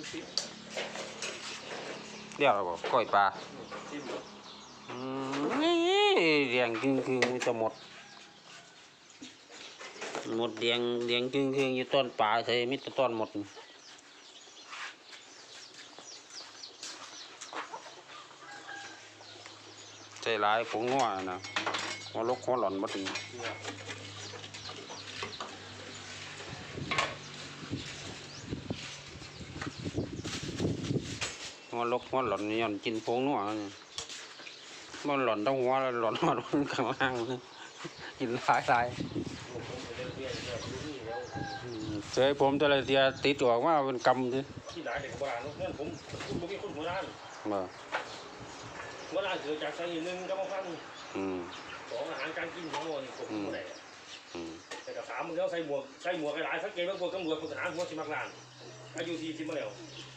ดูสิเรียกอะไรบอกก้อยปลาจิ้มอืมนี่เรียงกึ่งกึ่งจะหมด หมดเรียงเรียงกึ่งกึ่งอยู่ต้นปลาใช่มิตรต้นหมดใจร้ายผงงัวนะหัวลกหัวหล่อนมาถึง เนี่ย หัวลกหัวหล่อนนี่ย้อนกินผงงัวนี่มันหล่อนต้องหัวแล้วหล่อนหัวมันข้างล่างนี่กินหลายหลายผมผมไปเล่นเบี้ยเนี่ยดูนี่แล้วอืมเจอผมแต่ละเทียติดออกมาเป็นกำสิที่ไหนเด็กโบราณเพื่อนผมคุณผมมีคนโบราณบ่โบราณเกิดจากสาเหตุหนึ่งก็มาฟังอืมสองอาหารการกินของมันผมไม่ได้อืมแต่กับสามมึงเขาใส่หมวกใส่หมวกหลายสังเกตว่าพวกตำรวจพวกทหารพวกสิมักลานอายุสี่สิบมาแล้ว